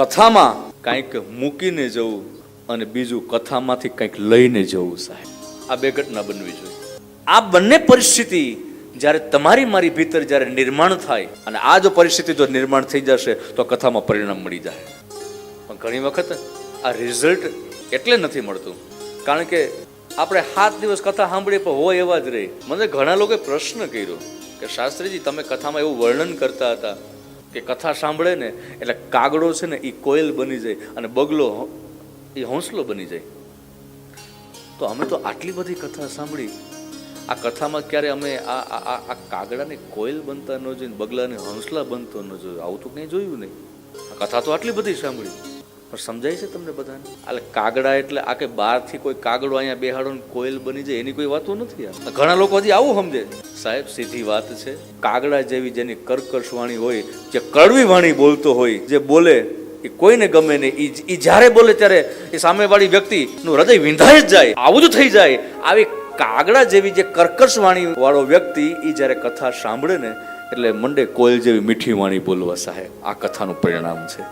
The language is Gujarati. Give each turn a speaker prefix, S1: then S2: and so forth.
S1: કથામાં કંઈક મૂકીને જવું અને બીજું કથામાંથી કંઈક લઈને જવું સાહેબ. આ બે ઘટના બનવી જોઈએ. આ બંને પરિસ્થિતિ જ્યારે તમારી મારી ભીતર જ્યારે નિર્માણ થાય અને આ જો પરિસ્થિતિ જો નિર્માણ થઈ જશે તો કથામાં પરિણામ મળી જાય. પણ ઘણી વખત આ રિઝલ્ટ એટલે નથી મળતું. કારણ કે આપણે સાત દિવસ કથા સાંભળીએ પણ હોય એવા જ રહે. મને ઘણા લોકોએ પ્રશ્ન કર્યો કે શાસ્ત્રીજી, તમે કથામાં એવું વર્ણન કરતા હતા. કે કથા સાંભળે ને, એટલે કાગડો છે ને એ કોયલ બની જાય અને બગલો એ હોંસલો બની જાય. તો અમે તો આટલી બધી કથા સાંભળી. આ કથામાં ક્યારે અમે આ આ, આ- કાગડાને કોયલ બનતા ન જોઈને, બગલાને હંસલા બનતો ન જોયું. આવું તો કંઈ જોયું નહીં. આ કથા તો આટલી બધી સાંભળી. પણ સમજાય છે તમને બધાને? એટલે કાગડા એટલે આ કે બહારથી કોઈ કાગડો અહીંયા બેહાડો ને કોયલ બની જાય, એની કોઈ વાતો નથી આ. ઘણા લોકો હજી આવું સમજે સાહેબ, સીધી વાત છે. કાગડા જેવી જેની કર્કશ વાણી હોય, જે કડવી વાણી બોલતો હોય, જે બોલે, એ કોઈને ગમે નહીં. ઈ જ્યારે બોલે ત્યારે એ સામેવાળી વ્યક્તિનું હૃદય વિંધાઈ જ જાય. આવું જ થઈ જાય. આવી કાગડા જેવી જે કર્કશ વાણી વાળો વ્યક્તિ એ જ્યારે કથા સાંભળે ને, એટલે મંડે કોયલ જેવી મીઠી વાણી બોલવા સાહેબ, આ કથાનું પરિણામ છે.